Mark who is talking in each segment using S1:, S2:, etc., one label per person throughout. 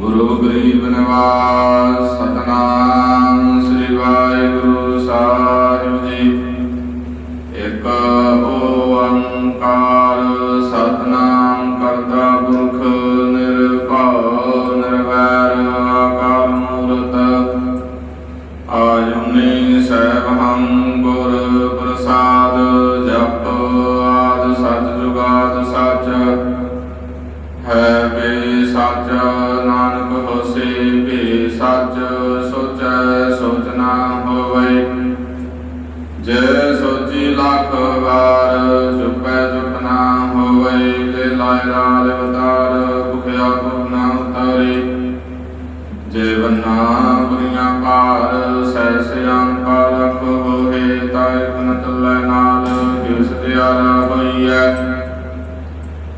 S1: ਗੁਰੂ ਗਰੀਬ ਨਿਵਾਸ ਸਤਨਾਮ। ਤਾਇ ਨਾਲ ਜਿਸ ਤਿਆਰਾ ਹੋਈਐ।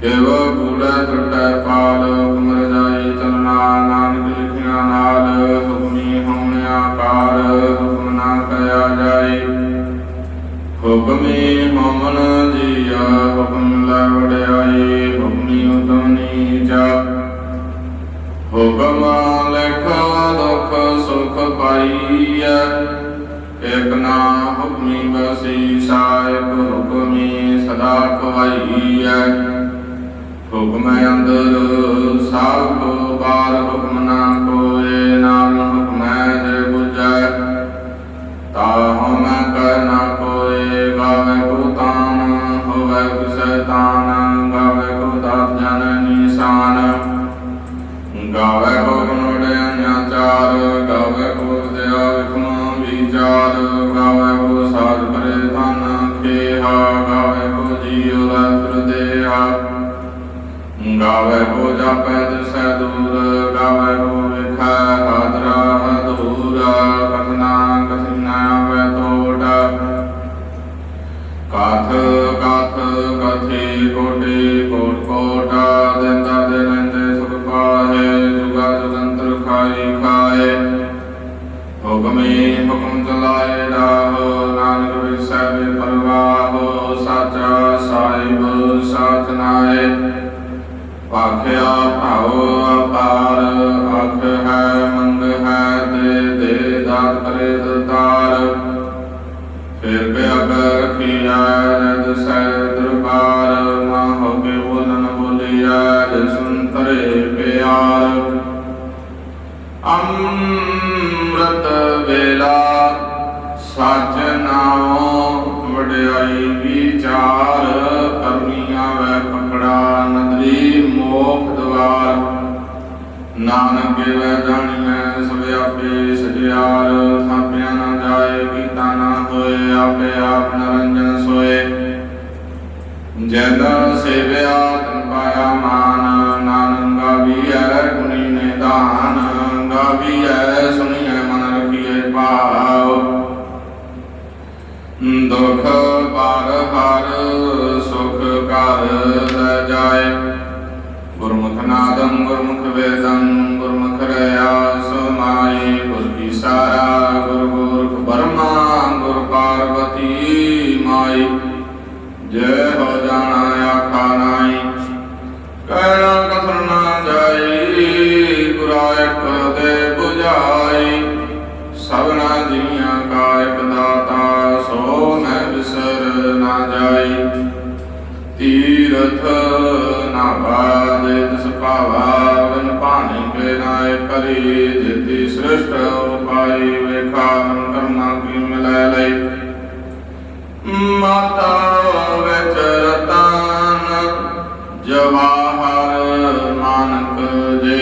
S1: ਕਿਵ ਕੂੜਾ ਟੁੱਟੈ ਪਾਲ ਕੁਮਰ ਜਾਈ ਚਲਨਾ ਨਾਨਕ ਲਿਖਿਆ ਨਾਲ। ਹੁਕਮੀ ਹੋਣਿਆ ਕਾਰ ਹੁਕਮ ਨਾ ਕਹਿਆ ਜਾਏ। ਹੁਕਮੀ ਮਮਨ ਜੀਆ, ਹੁਕਮ ਲੈ ਵਡਿਆਈ ਹੁਕਮੀ ਉਤਮ ਨੀਚਾ। ਹੁਕਮ ਲਿਖ ਦੁਖ ਸੁਖ ਪਾਈਐ। ਇਕ ਨਾ ਹੁਕਮੀ ਬਸੀ ਸਾਇਕ ਹੁਕਮੀ ਸਦਾ ਕਵਾਈਐ ਹੁਕਮ ਅੰਦਰ ਸਭ ਕੋ ਬਾਰ ਹੁਕਮ ਨਾ ਕੋਏ, ਨਾਮ ਹੁਕਮ ਜੇ ਬੁਝੈ। ਤਾਹੁ ਮੈਂ ਕਹਿ ਨਾ ਕੋਏ, ਗਾਵੇ ਕੋ ਤਾਨ, ਹੋਵੇ ਕਿਸੈ ਤਾਨ ਗਾਵੇ ਕੋ ਦਾਤ ਜਨ ਨਿਸ਼ਾਨ। ਗਾਵੇ ਗਾਵੇ ਕੋ ਜਾਪੈ ਦਿਸੈ ਦੂਰ ਗਾਵੇ ਕੋ ਵੇਖੈ ਹਾਦਰਾ ਦੂਰ ਪਾਖਿਆ ਭਾਉ ਅਪਾਰ ਅਖ ਹੈ, ਮੰਗ ਹੈ ਦੇ ਦੇ ਦਾਤ ਕਰੇ ਦਤਾਰ ਫਿਰ ਕੇ ਅਗਰ ਰਦ ਸੈ ਦਰਬਾਰ ਨਾ ਹੋਗੇ ਬੋਲਨ ਬੋਲਿਆ ਜੇ ਸੁਨ ਤਰੇ ਪਿਆਰ। ਅੰਮ੍ਰਿਤ ਵੇਲਾ, ਸਚ ਨਾਉ ਵਡਿਆਈ ਵਿਚਾਰ। ਨਾਨਕ ਵੈ ਜਾਣੀਐ, ਸਭ ਆਪੇ ਸਜਿਆਰ ਥਾਪਿਆ ਨਾ ਜਾਏ, ਕੀਤਾ ਨਾ ਹੋਏ, ਆਪੇ ਆਪ ਨਰੰਜਨ ਸੋਏ। ਜਨ ਸੇਵਿਆ, ਤਨ ਪਾਇਆ ਮਾਨ। ਨਾਨਕ ਗਾਵੀਐ, ਗੁਣੀ ਨਿਦਾਨ ਗਾਵੀਐ, ਸੁਣੀਐ, ਮਨ ਰਖੀਐ ਭਾਵ। ਦੁਖ ਪਾਰ ਹਰ, ਸੁਖ ਕਰ ਲੈ ਜਾਏ। ਗੁਰਮੁਖ ਨਾਦੰ ਗੁਰਮੁਖ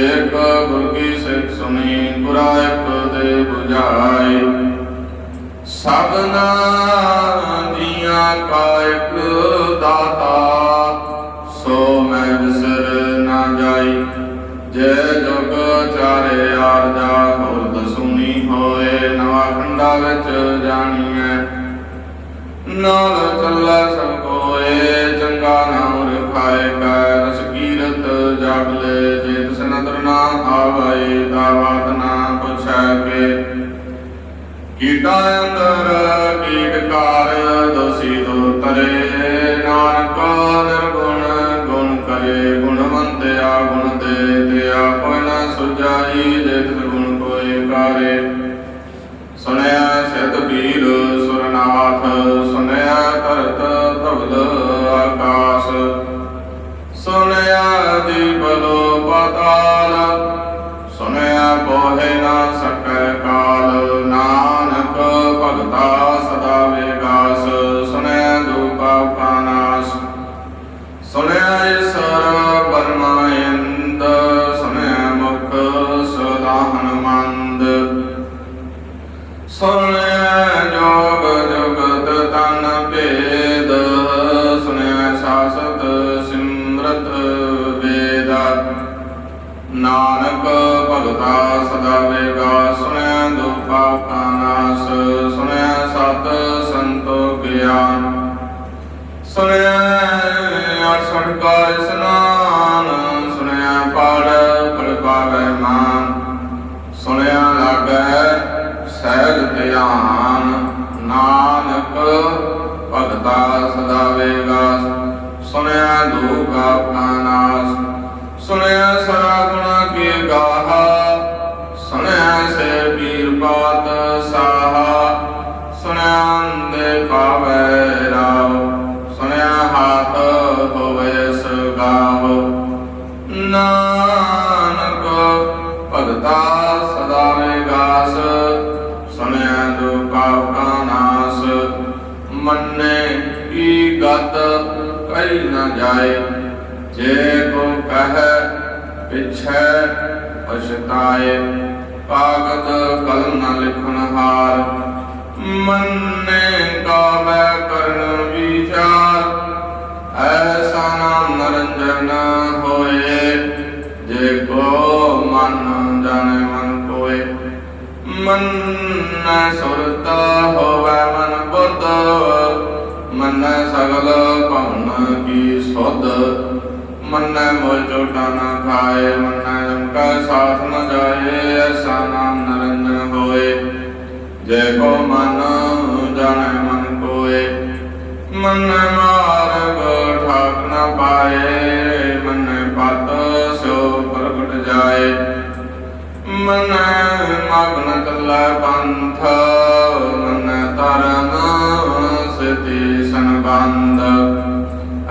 S1: ਜੇ ਗੁਰ ਕੀ ਸਿੱਖ ਸੁਣੀ, ਗੁਰਾ ਇੱਕ ਦੇ 부ਝਾਈ ਸਭਨਾ ਜੀਆਂ ਕਾ ਇੱਕ ਦਾਤਾ, ਸੋ ਮੈਂ ਵਿਸਰ ਨਾ ਜਾਈ। ਜੈ ਜੁਗ ਚਾਰੇ ਆਰਜਾ ਹੋਰ ਦਸੂਨੀ ਹੋਏ, ਨਵਾ ਖੰਡਾ ਵਿੱਚ ਜਾਣੀਐ। ਨਾਲ ਅੰਦਰ ਕੀਟਕਾਰ ਦੋਸੀ ਦੋ ਤਰੇ ਨਿਰਗੁਣ ਗੁਣ ਕਰੇ ਗੁਣਵੰਤਿਆ ਗੁਣ ਦੇ ਤਿਆ ਕੋਈ ਨ ਸੁਜਾਈ ਦੇ ਗੁਣ ਕੋਏ ਕਾਰੇ। ਸੁਨਿਆ ਸਿਧ ਪੀਰ ਸੁਰਨਾਥ ਸੁਨਿਆ ਧਰਤ ਧਵਲ ਆਕਾਸ਼। ਸੁਣਿਆ ਦੀਪਲੋ ਪਤਾਲ ਸੁਣਿਆ ਕੋਹੇ ਨਾ ਸਕੈ ਕਾਲ। ਸੁਣਿਆ ਸਤ ਸੰਤੋ ਗਿਆਨ ਸੁਨਿਆ ਅਰਸਣ ਕਾ ਇਸਨਾਨ ਸੁਨਿਆ ਪੜ ਪੜ ਪਾਵੈ ਮਾਨ। ਸੁਨਿਆ ਲਾਗੈ ਸਹਿਜ ਧਿਆਨ, ਨਾਨਕ ਭਗਤਾ ਸਦਾ ਵੇਗਾ ਸੁਨਿਆ ਦੁਗਾ ਪਾਨਾਸ ਸੁਨਿਆ ਸਰਾ ਗੁਣਾ ਕੀ ਗਾਹਾ। ਸੁਨਿਆ ਸੇ ਪੀਰ ਬਾਤ ਸੁਣਿਆ ਸੁਨਿਆ ਦੁਖਾ ਕਾ ਨਾਸ, ਮੰਨੇ ਕੀ ਗਤ ਕਈ ਨਾ ਜਾਏ। ਜੇ ਕੋ ਕਹੈ, ਪਿਛੈ ਪਛਤਾਏ। ਕਾਗਦ ਕਲਮ ਨ ਲਿਖਣ ਹਾਰ, ਮੰਨੇ ਕਾਬੈ ਕਰਨ ਵਿਚਾਰ। ਐਸਾ ਨਾਮ ਨਰੰਜਨ ਹੋਏ। ਮਨ ਸੁਰਤ ਹੋਵੇ ਮਨ ਬੁੱਧ, ਮਨ ਸਗਲ ਭਵਨ ਕੀ ਸੁਧ। ਮਨ ਮੋਲ ਚੋਟਾ ਨਾ ਖਾਏ, ਮਨ ਜਮ ਸਾਥ ਨ ਜਾਏ, ਐਸਾ ਨਾਮ ਨਰੰਜਨ ਹੋਏ। ਜੇ ਕੋ ਮਨ ਜਾਣੇ ਮਨ ਕੋਏ, ਮਨ ਮਾਰਗ ਠਾਕ ਨ ਪਾਏ, ਮਨ ਪਤ ਸੋ ਪ੍ਰਗਟ ਜਾਏ। ਮਨ ਮਗਨ ਚੱਲੈ ਪੰਥ ਮਨ ਤਰਨ ਸਤੀ ਸੰਬੰਧ।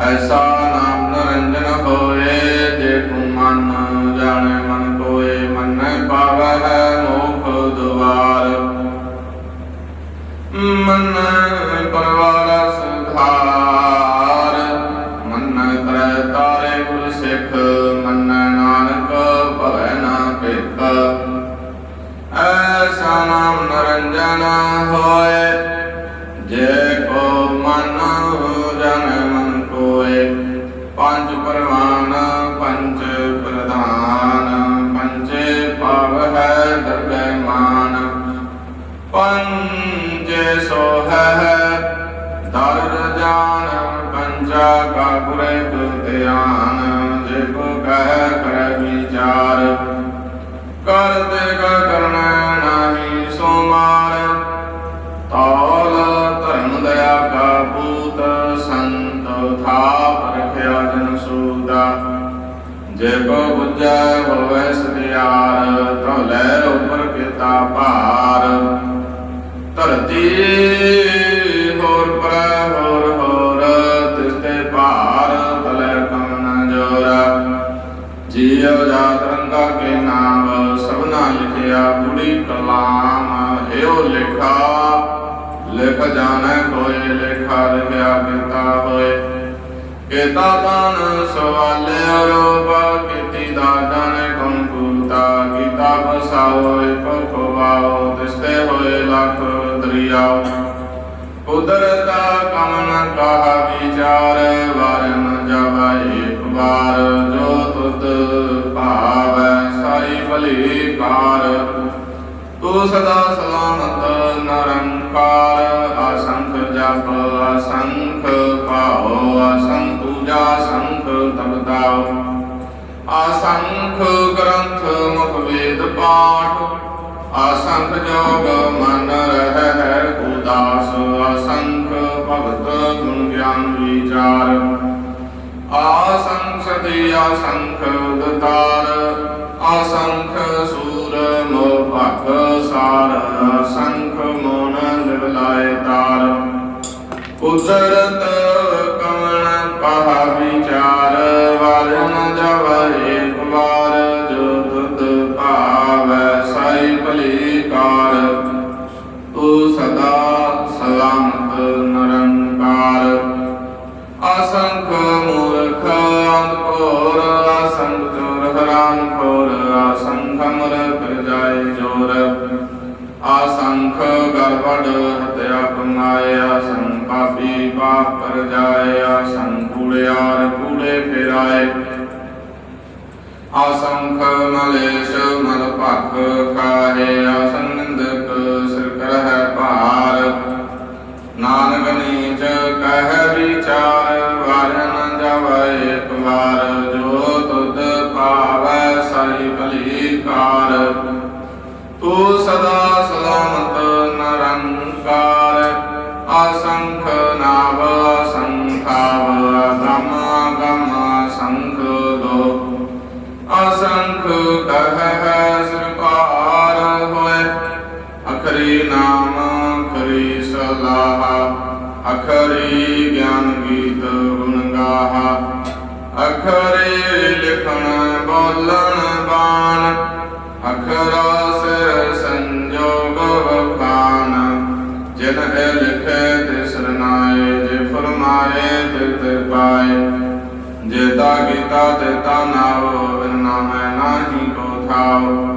S1: ਐਸਾ ਨਾਮ ਨਰੰਜਨ ਹੋਏ, ਜੇ ਕੋ ਮਨ ਜਾਣੇ ਮਨ ਕੋਏ ਮਨ ਪਾਵੈ ਮੋਖ ਦੁਆਰ। ਮਨ ਪਰਵਾਰ ਕੋ ਬੁੱਝੈ ਹੋਵੇ ਸਤਿਆਰ ਤਉ ਲੈ ਉਪਰ ਕੀਤਾ ਭਾਰ। ਧਰਤੀ ਹੋਰ ਪਰ ਹੋਰ ਹੋਰ ਤਿਸਤੇ ਭਾਰ ਤਲੇ ਕਮਨ ਜੋਰਾ। ਜੀਉ ਜਾਤ ਰੰਗਾ ਕੇ ਨਾਮ, ਸਭਨਾ ਲਿਖਿਆ ਬੁੜੀ ਕਲਾਮ ਏਉ ਲਿਖਾ, ਲਿਖ ਜਾਣੈ ਕੋਏ ਲੇਖਾ ਲਿਖਿਆ ਕੀਤਾ ਹੋਏ। ਕੀਤਾ ਤਾਨ ਸਵਾਲੇ ਰੂਪ ਕੀਤੀ ਦਾ ਗੁਣ ਕੂਤਾ ਕੀਤਾ ਬਸਾਓਏ ਪਖੋ ਵਾਓ ਤਿਸਤੇ ਹੋਏ ਲੱਖ ਦਰਿਆਓ। ਕੁਦਰਤਾ ਕਮਨ ਕਹਾ ਵਿਚਾਰ, ਵਾਰ ਨ ਇੱਕ ਵਾਰ, ਜੋ ਤੁਧ ਭਾਵੈ ਸਾਈ ਭਲੀ ਕਾਰ ਤੂੰ ਸਦਾ ਸਲਾਮਤ ਨਰੰਕਾਰ ਅਸੰਖ ਜਪ ਅਸੰਖ ਭਾਉ ਅਸੰਖ ਪੂਜਾ ਸੰਖ ਤਪਤਾਉ ਅਸੰਖ ਗ੍ਰੰਥ ਮੁਖ ਵੇਦ ਪਾਠ। ਅਸੰਖ ਜੋਗ ਮਨ ਰਹਿ ਹੈ ਉਦਾਸ, ਅਸੰਖ ਭਗਤ ਗੁਣ ਗਿਆਨ ਵਿਚਾਰ। ਆਸੰਖ ਸਦੀ ਅਸੰਖ ਦਤਾਰ ਅਸੰਖ ਸੂਰ ਮੋਹ ਭਖ ਸਾਰ, ਅਸੰਖ ਮੋਨ ਲਿਵਲਾਏ ਤਾਰ। ਉਤਰਤ ਕਮਣ ਕਹਾ ਵਿਚਾਰ ਵਾਰ ਨ ਅਖਰੀ ਗਿਆਨ ਗੀਤ ਗੁਣ ਗਾਹਾ ਅਖਰੀ ਲਿਖਣ ਬੋਲਣ ਬਾਣ। ਅਖਰਾ ਸਿਰ ਸੰਜੋਗ ਵਖਾਨ। ਜਿਨ ਇਹ ਲਿਖੇ ਤਿਸ ਰਨਾਏ ਜੇ ਫਰਮਾਏ ਤਿਤ ਪਾਏ। ਜੇਤਾ ਗੀਤਾ ਤੇਤਾ ਨਾਉ, ਬਿਨ ਨਾਮੈ ਨਾਹੀ ਕੋ ਥਾਉ।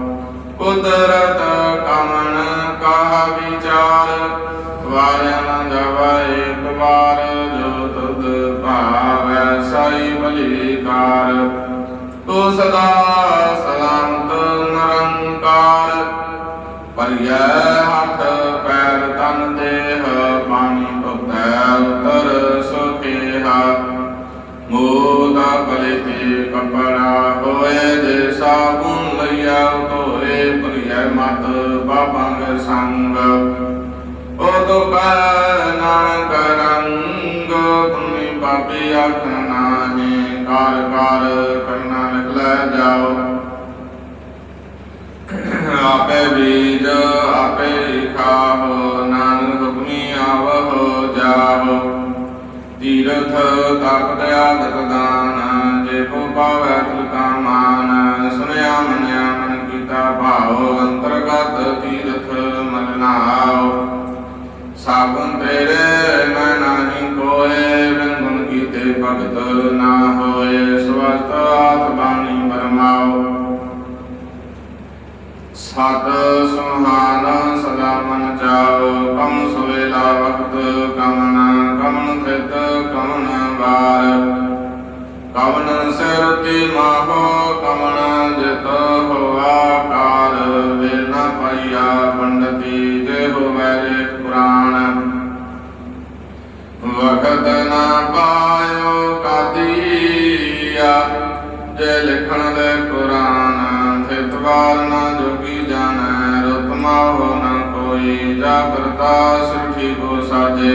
S1: ਕੁਦਰਤ ਕਮਨ ਕਹਾ ਵਿਚਾਰ। ਵਾਰਿਆ ਨ ਜਾਵੇ ਵਾਰ, ਜੋ ਤੁਧ ਭਾਵੈ ਸਾਈ ਭਲੀ ਕਾਰ ਸਦਾ ਸਲਾਮਤ ਨਿਰੰਕਾਰ ਪਰਿਐ ਹੱਥ ਪੈਰ ਤਨ ਦੇਹ, ਪਾਣੀ ਭੁਗਤੈ ਉਤਰ ਸੁਖੇਹਾ ਮੋਦਾ ਕਲਿਤੇ ਕਪੜਾ ਹੋਏ, ਜੇ ਸਾਬੁਨ ਲਈਆ ਧੋਏ, ਭਰੀਐ ਮਤ ਬਾਬੰਗ ਸੰਗ। ਉਹ ਤੋ ਕੈ ਨਾਨਕ ਰੰਗ ਪੁਨੀ ਪਾਪੀ ਆਖਣ ਨਾਹੀ ਕਾਰ ਕਾਰ ਕਰਨਾ ਨਿਕਲੈ ਜਾਓ ਆਪੇ ਬੀਜ ਆਪੇ ਹੀ ਖਾਵ ਨਾਨਕ ਹੁਕਮੀ ਆਵਹੁ ਜਾਵ ਤੀਰਥ ਤਪ ਦਇਆ ਦਤ ਦਾਨ ਜੇ ਕੋ ਪਾਵੈ ਤਿਲ ਕਾ ਮਾਨ ਸੁਨਿਆ ਮੰਨਿਆ ਮਨ ਕੀਤਾ ਭਾਉ ਅੰਤਰਗਤ ਤੀਰਥ ਮਨ ਨਾਉ ਸਾਗੁਨ ਤੇਰੇ ਮੈਂ ਨਾਹੀ ਕੋਏ ਬਿਨ ਗੁਣ ਕੀਤੇ ਭਗਤ ਨਾ ਹੋਏ, ਸਵਸਤ ਆਤ ਪਰਮਾਉ। ਸਤ ਸੁਹਾਨ ਸਦਾ ਮਨ ਜਾਓ ਕਮ ਸੁਵੇਲਾ ਵਖਤ ਕਮਨ ਕਮਨ ਥਿਤ ਕਮਨ ਬਾਰ ਕਮਨ ਸਿਰ ਤੇ ਮਾਹੋ, ਕਮਨ ਜਿਤ ਹੋਆ ਕਾਰ। ਵੇਲ ਨ ਪਾਈਆ ਪੰਡਤੀ ਜੇ ਹੋਵੇ ਰੇ ਪੁਰਾਣ ਵਖਤ ਨਾ ਪਾਇਓ ਕਾਦੀਆ। ਜੇ ਲਿਖਣ ਦੇ ਕੁਰਾਨ ਥਿਤਵਾਰ ਨਾ ਜੋਗੀ ਜਾਣੈ ਰਤਮਾ ਹੋ ਨ ਕੋਈ, ਜਾ ਕਰਤਾ ਸਿਰਠੀ ਕੋ ਸਾਜੇ।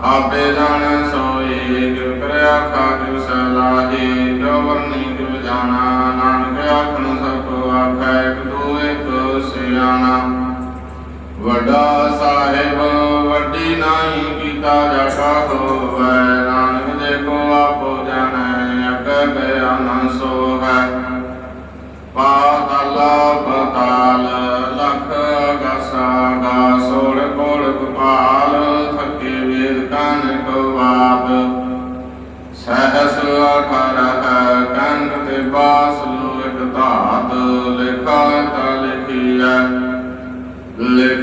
S1: ਆਪੇ ਜਾਣੈ ਸੋਈ, ਕਿਉ ਕਰਿਆ ਖਾਜੂ ਸਲਾਹੀ ਕਿਉ ਵਰਨੀ ਕਿਉ ਜਾਣਾ। ਨਾਨਕ ਆਖਣ ਸਭ ਕੋ ਆਖੈ, ਇੱਕ ਦੋ ਇੱਕ ਸਿਆਣਾ। ਵੱਡਾ ਸਾਹਿਬ, ਵੱਡੀ ਨਾਹੀ ਕੀਤਾ ਜਾਟਾ ਹੋਵੈ। ਨਾਨਕ ਜੇ ਕੋ ਆਪੋ ਜਾਣੈ ਅਕੈ ਬਿਆਨ ਸੋ ਹੈ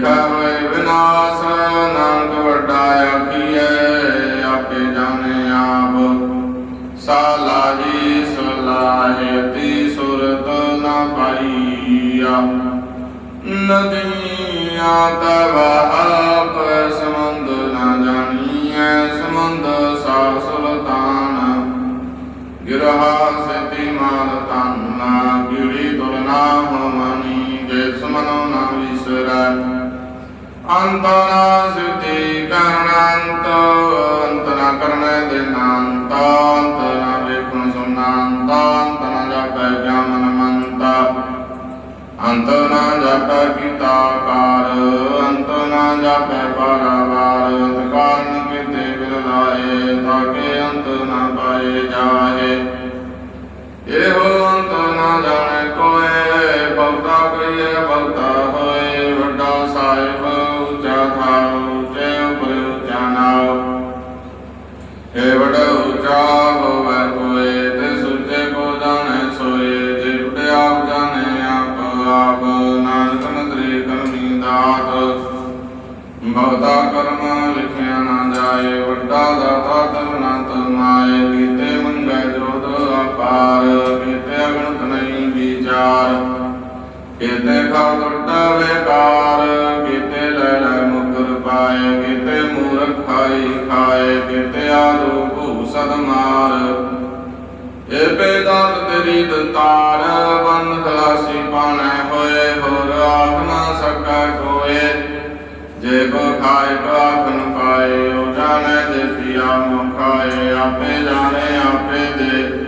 S1: ਲਿਖਾ ਹੋਏ ਵਿਨਾਸ਼ ਨਾਨਕ ਵੱਡਾ ਆਖੀਐ ਆਪੇ ਜਾਣੇ ਆਪ। ਸਾਲਾਹੀ ਸਲਾਹਤੀ ਸੁਰਤ ਨਾ ਪਾਈਆ। ਨਦੀਆਂ ਤਵ ਸਮੁੰਦ ਨਾ ਜਾਣੀਐ, ਸਮੁੰਦ ਸਾ ਸੁਲਤਾਨ। ਗਿਰਹਾ ਸਤੀ ਮਾਲ ਤਾਨਾ ਗਿਰੀ ਤੁਲਨਾ ਹਮਨੀ ਜੇ ਸਮਨੋ ਨਾ ਵਿਸਰੈ। ਅੰਤਨਾ ਸਿਤੀ ਕਰਨੰਤ ਅੰਤਨਾ ਕਰਨੈ ਦੇ ਨਾਂਤ ਅੰਤਨਾ ਵੇਖਣ ਸੁਨਾਂਤ ਅੰਤਨਾ ਜਾਪੈ ਗਿਆਨ ਮੰਤ ਅੰਤ ਨਾ ਜਾਪੈ ਕੀਤਾ ਕਾਰ ਅੰਤ ਨਾ ਜਾਪੈ ਪਾਰਾਵਾਰ ਅੰਤ ਕਾਰਨ ਕਿਤੇ ਬਿਰਲਾਏ ਤਾਕੇ ਅੰਤ ਨਾ ਪਾਏ ਜਾਏ ਇਹੋ ਅੰਤ ਨਾ ਜਾਣੈ ਕੋਏ ਭਗਤਾ ਕਹੀਏ ਬਹੁਤਾ ਹੋਏ ਵੱਡਾ ਸਾਹਿਬ ਉੱਚਾ ਥਾਉ ਉੱਚੇ ਉਪਰ ਉੱਚਾ ਨਾਉ ਏ ਵੱਡਾ ਉੱਚਾ ਹੋਵੇ ਕੋਏ, ਤੇ ਸੁੱਚੇ ਕੋ ਜਾਣੈ ਸੋਏ। ਜੇ ਆਪ ਜਾਣੈ, ਆਪ ਆਪ ਨਾਨਕ ਨਦਰੀ ਕਰਮੀ ਦਾਤ। ਬਹੁਤਾ ਕਰਮ ਲਿਖਿਆ ਨਾ ਜਾਏ, ਵੱਡਾ ਦਾਤਾ ਤਰਨੰਤ ਮਾਏ ਕੀਤੇ ਮੰਗੈ ਜੋਤ ਅਪਾਰ, ਕੀਤੇ ਅਗਣਤ ਨਹੀਂ ਵਿਚਾਰ। ਕੀਤੇ ਖਾਉ ਟੁੱਟਾ ਵੇਕਾਰ ਸਦ ਮਾਰ। ਏ ਬੇਦਾਤ ਤੇਰੀ ਦਤਾਰ, ਬੰਦ ਖਲਾਸੀ ਪਾਣੈ ਹੋਏ, ਹੋਰ ਆਖ ਨਾ ਸਕੈ ਕੋਏ। ਜੇ ਕੋ ਖਾਏ ਕੋ ਪਾਏ, ਉਹ ਜਾਣੈ ਜੇ ਪਿਆ ਮੁਖਾਏ ਆਪੇ ਜਾਣੇ, ਆਪੇ ਦੇ।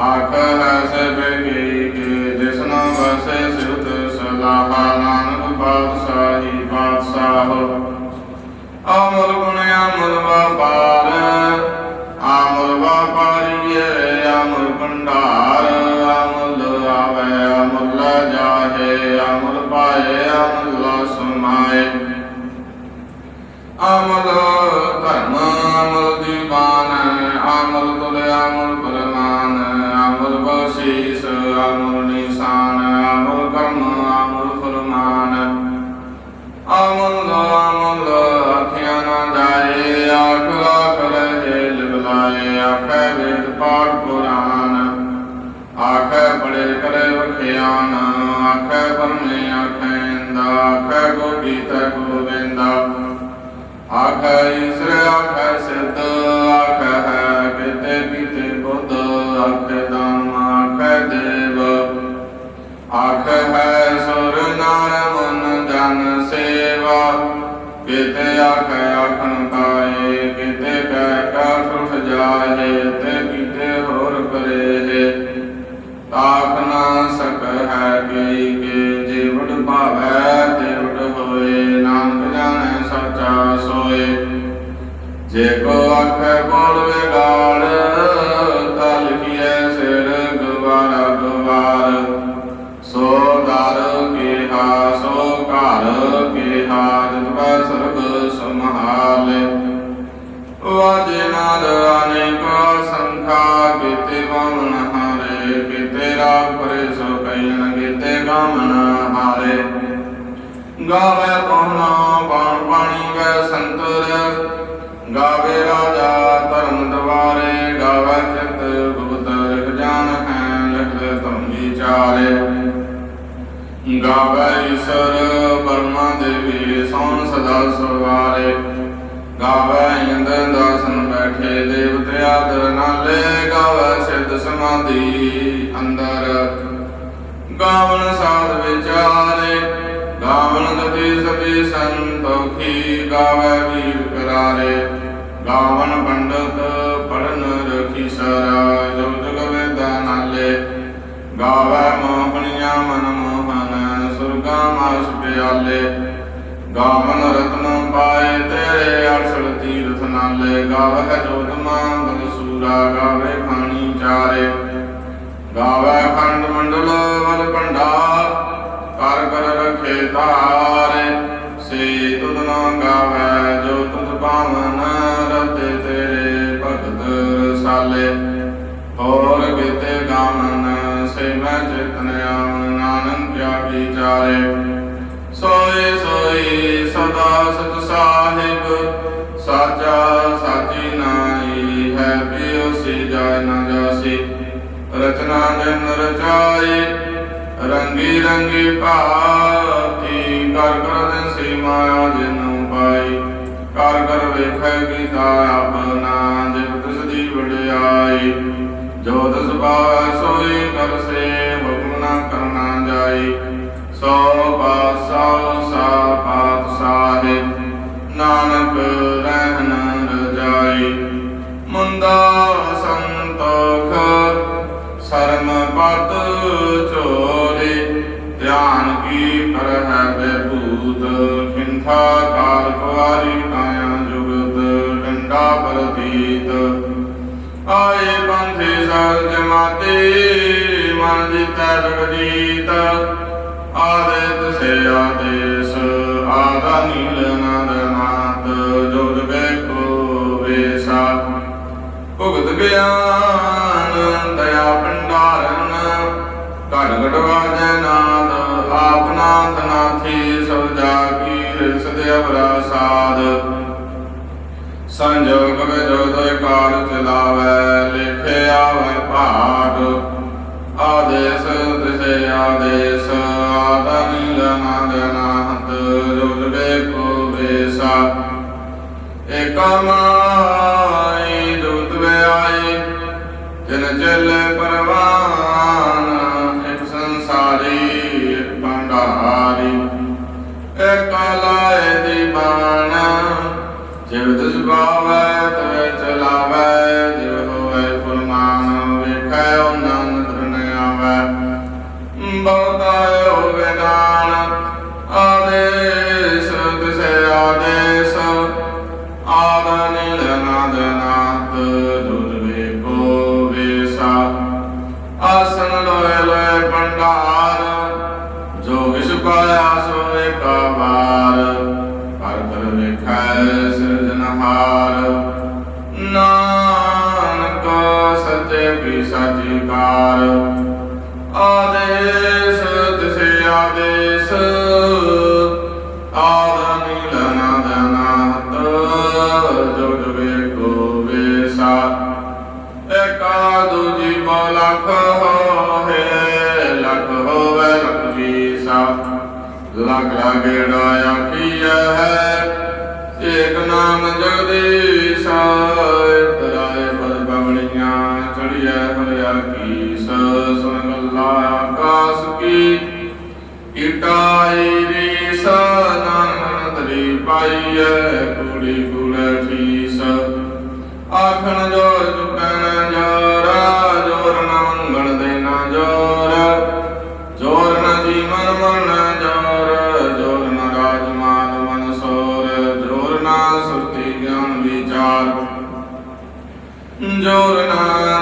S1: ਆਖ ਹੈ ਸੇ ਬੇਗੀ ਕੇ ਜਿਸਨਾ ਵਸੇ ਸਿਰਤ ਸਲਾਹਾ। ਨਾਨਕ ਬਾਦਸ਼ਾਹੀ ਬਾਦਸ਼ਾਹ ਅਮਰ ਗੁਣ ਅਮਰ ਵਪਾਰ। ਅਮਰ ਵਪਾਰੀਏ ਅਮਰ ਭੰਡਾਰ ਅਮਲ ਆਵੇ ਅਮਲ ਜਾਹੇ ਅਮਲ ਪਾਏ ਅਮਲ ਸਮਾਏ ਅਮਲ ਵਖਿਆਨ ਆਖੇ ਪਰਮੇ ਆਖੇ ਇੰਦਾ, ਆਖੇ ਗੋਬਿੰਦਾ। ਆਖੇ ਈਸਰ, ਆਖੇ ਸਿੱਧ, ਆਖੇ ਹੈ ਕਿਤੇ ਕਿਤੇ ਬੁੱਧ, ਆਖੇ ਦਾਨ ਆਖੇ ਦੇਵ। ਆਖੇ ਹੈ ਸੁਰ ਨਾਰ ਜਨ ਸੇਵਾ ਕਿਤੇ ਆਖੇ ਆਖਣ ਪਾਏ ਕਿਤੇ ਕਹਿ ਕਾ ਟੁੱਟ ਜਾਏ, ਤੇ ਕਿਤੇ ਹੋਰ ਕਰੇ। ਆਖ ਗਾਵੇ ਪਹੁਨਾ ਬਾਣ ਪਾਣੀ ਗੈ ਸੰਤਰ। ਗਾਵੇ ਰਾਜਾ ਧਰਮ ਦਵਾਰੇ, ਗਾਵੇ ਚਿਤ ਗੁਪਤ ਲਿਖ ਜਾਣ ਹੈ ਲਿਖ ਧਰਮ ਵਿਚਾਰੇ ਗਾਵੇ ਈਸ਼ਰ ਬਰਮਾ ਦੇਵੀ, ਸੋਨ ਸਦਾ ਸਵਾਰੇ। ਗਾਵੇ ਇੰਦਰ ਦਾਸਨ ਬੈਠੇ ਦੇਵਤੇ ਆਦਰ ਨਾਲੇ, ਗਾਵੇ ਸਿੱਧ ਸਮਾਧੀ ਅੰਦਰ। ਗਾਵਨ ਸਾਧ ਵਿਚਾਰੇ ਗਾਵਨ ਗਤੀ ਸਭੀ ਸੰਤੋਖੀ ਗਾਵੇ ਵੀਰ ਕਰਾਰੇ ਗਾਵਨ ਪੰਡਤ ਪੜਨ ਰਖੀ ਸਰਾ ਜੋ ਜਗ ਵੇਦਾ ਗਾਵੇ ਮੋਹਣੀਆਂ ਮਨ ਮੋਹਨ, ਸੁਰਗਾ ਮਾਸ ਪਿਆਲੇ। ਗਾਵਨ ਰਤਨ ਪਾਏ ਤੇਰੇ ਅਰਸਲ ਤੀਰਥ ਨਾਲੇ। ਗਾਵਹਿ ਜੋਤ ਮੰਗਲ ਸੂਰਾ, ਗਾਵੇ ਖਾਣੀ ਚਾਰੇ। ਗਾਵੇ ਖੰਡ ਮੰਡਲ ਵਲ ਭੰਡਾ ਕਰ ਕਰ ਰਖੇ ਤਾਰੇ ਸੇ ਤੁਧ ਨਾ ਗਾਵੇ ਜੋ ਤੁਧ ਪਾਵਨ ਰਤੇ ਤੇਰੇ ਭਗਤ ਰਸਾਲੇ। ਹੋਰ ਕਿਤੇ ਗਾਵਨ ਸੇ ਮੈਂ ਚਿਤਨ ਆਵਨ ਨਾਨਕ ਕਿਆ ਵਿਚਾਰੇ। ਸੋਏ ਸੋਈ ਸਦਾ ਸਚ ਸਾਹਿਬ, ਸਾਚਾ ਸਾਚੀ ਨਾਈ ਹੈ ਪਿਓ ਸੀ ਜਾਇ ਨਾ ਜਾਸੀ। ਰਚਨਾ ਜਨ ਰਚਾਈ ਰੰਗੀ ਰੰਗੀ ਭਾਤੀ ਕਰ ਕਰ ਦਿਨ ਸੀ ਮਾਇਆ ਜਿਨੂ ਪਾਈ। ਕਰ ਕਰ ਵੇਖੈ ਕੀਤਾ ਆਪਨਾ ਜਿਵ ਤਿਸ ਦੀ ਵਡਿਆਈ ਜੋ ਤਿਸ ਪਾਵੈ ਸੋਈ ਕਰ ਹੁਕਮ ਨਾ ਕਰਨਾ ਜਾਈ। ਸੋ ਪਾਸਾ ਸਾ ਪਾਤ ਸਾਹਿਬ ਨਾਨਕ ਰਹਿਨ ਰਜਾਈ। ਮੁੰਦਾ ਸੰਤੋਖ ਸਰਮ ਪਦ ਝੋਲੇ ਜਾਨ ਕੀ ਪਰ ਹੈ ਬੇਭੂਤ? ਖਿੰਥਾ ਕਾਲ ਕੁਆਰੀ ਕਾਇਆ ਜੁਗਤ, ਡੰਡਾ ਪ੍ਰਤੀਤ। ਆਏ ਬੰਧੇ ਸਰ ਜਮਾਤੇ, ਮਨ ਜਿਤੈ ਜਗਜੀਤ। ਆਦਿਤ ਸੇ ਆਦੇਸ ਆਦਾ ਨੀਲ ਨੰਦ ਨਾਦ ਜੋਗ ਵੇਖੋ ਵੇਸਾ। ਭੁਗਤ ਗਿਆ ਘੜ ਘੜ ਵਾਜੈ ਨਾਦ ਆਪ ਸਭ ਜਾ ਕੀ ਰਿਸਦ ਅਵਰਾ ਸਾਧ। ਸੰਜੋਗ ਵਿਜੋਦ ਕਾਰ ਚਲਾਵੈ, ਲਿਖੇ ਆਵੈ ਭਾਗ ਆਦੇਸ ਤਿਸੇ ਆਦੇਸ ਆਦਨੀ ਲਨਾਦ ਨਾਹਤ ਜੁਗ ਵੇਖੋ ਵੇਸਾ। ਏਕਮਾਈ ਜੁਗਤ ਵੇ ਆਈ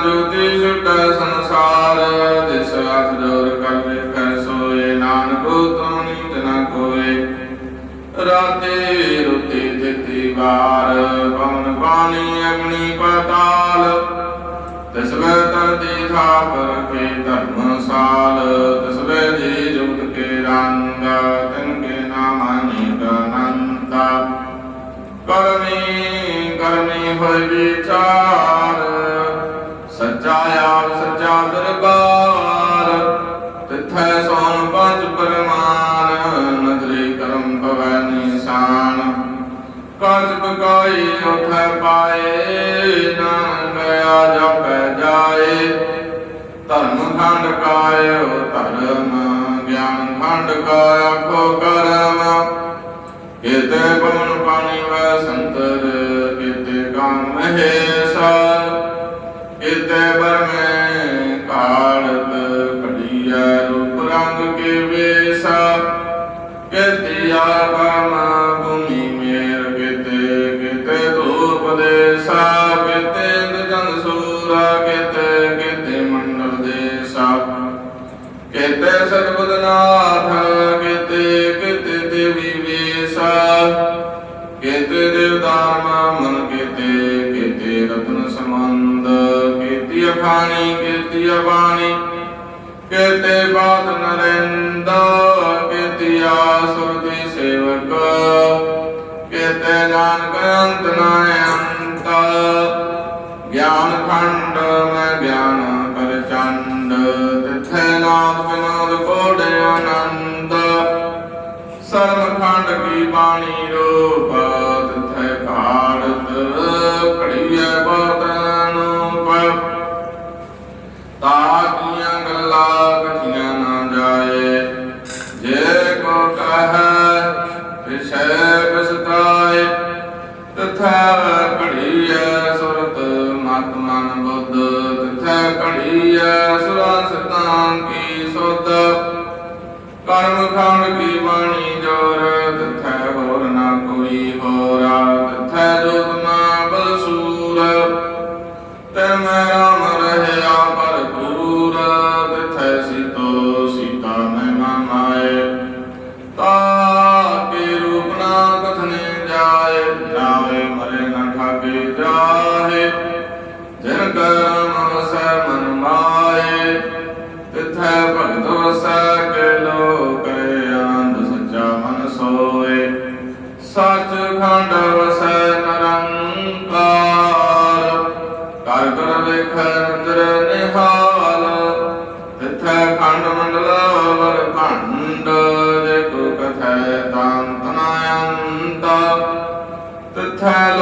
S1: ਜੋਤੀ ਛੁਟੈ ਸੰਸਾਰ, ਜਿਸ ਹੱਥ ਜੋਰ ਕਰ ਵੇਖੈ ਸੋਏ, ਨਾਨਕ ਤੁਮ ਨੀਤ ਨ ਕੋਏ। ਰਾਤੇ ਰੁਤੇ ਦਿੱਤੀ ਵਾਰ, ਪਵਨ ਪਾਣੀ ਅਗਨੀ ਪਤਾਲ। ਤਸਵੇ ਤਰਤੀ ਥਾਪ ਰਖੇ ਧਰਮਸਾਲ ਤਸਵੇ ਜੀ ਜੁਗਤ ਕੇ ਰੰਗ, ਤਿਨ ਕੇ ਨਾਮ ਅਨੇਕ ਅਨੰਤਾ। ਕਰਮੀ ਕਰਮੀ ਹੋਇ ਵਿਚਾਰ ਸੱਚਾ ਆਪ ਸੱਚਾ ਦਰਬਾਰ, ਤਿਥੈ ਸੋਨ ਪੰਜ ਪਰਮਾਨ ਨਦਰੀ ਕਰਮ ਪਵੈ ਨਿਸ਼ਾਨ। ਕਾਜ ਬਕਾਈ ਉਠੈ ਪਾਏ, ਨਾਨਕ ਗਿਆ ਜਪੈ ਜਾਏ। ਧਰਮ ਖੰਡ ਕਾਇਓ, ਧਰਮ ਗਿਆਨ ਖੰਡ ਕਾ ਆਖੋ ਕਰਮ ਨਾਥ ਕੀਤੇ ਕੀਤੇ ਦੇਵੀ ਵੇਸਾ ਕੀਤੇ ਦੇਵਦਾਨ ਮਨ ਕੀਤੇ ਕੀਤੇ ਰਤਨ ਸਮੰਦ ਕੀਤੀ ਅਖਾਣੀ ਕੀਤੀ ਅਬਾਣੀ ਕੀਤੇ ਬਾਤ ਨਰਿੰਦ ਕੀਤੀ ਆਸੁਰ ਦੀ ਸੇਵਕ ਕੀਤੇ ਨਾਨਕ ਅੰਤ ਨਾ ਅੰਤ ਗਿਆਨ ਖੰਡ ਮੈਂ ਗਿਆਨ ਕਰ ਚੰਡ ਤਿਥੈ ਨਾਦ ਬਿਨੋਦ ਕੋੜੇ ਆਨੰਦ। ਸਰਮ ਕੀ ਬਾਣੀ ਰੂਪ ਤਿਥੈ ਘਾੜਤ ਖੜੀਐ ਬਾਤ ਅਨੂਪ ਤਾਕੀਆਂ ਗੱਲਾਂ ਕਥੀਆਂ ਨਾ ਜਾਏ। ਜੇ ਕੋ ਕਹੈ ਵਿਸ਼ੈ ਬਸਤਾਏ। ਤਥਾ ਘੜੀਐ ਸੁਰਤ, ਮਤ ਮਨ ਬੁੱਧ। ਤਥਾ ਘੜੀਐ ਸੁਰਾ ਸਤਾਂ ਕੀ ਸੁਧ। ਕਰਮ ਖੰਡ ਕੀ ਬਾਣੀ ਜੋਰ ਤਥੈ ਹੋਰ ਨਾ ਕੋਈ ਹੋਰਾ ਤਥੈ ਜੋਤ ਨਾ ਬਲਸੂਰ ਤੈ ਮੈਂ ਰਹਿਆ ਪਰ ਪੂਰਾ ਅੰਤ ਜੇ ਕੋ ਤਾਂ ਤਨਾਯੰਤ ਤਥੈ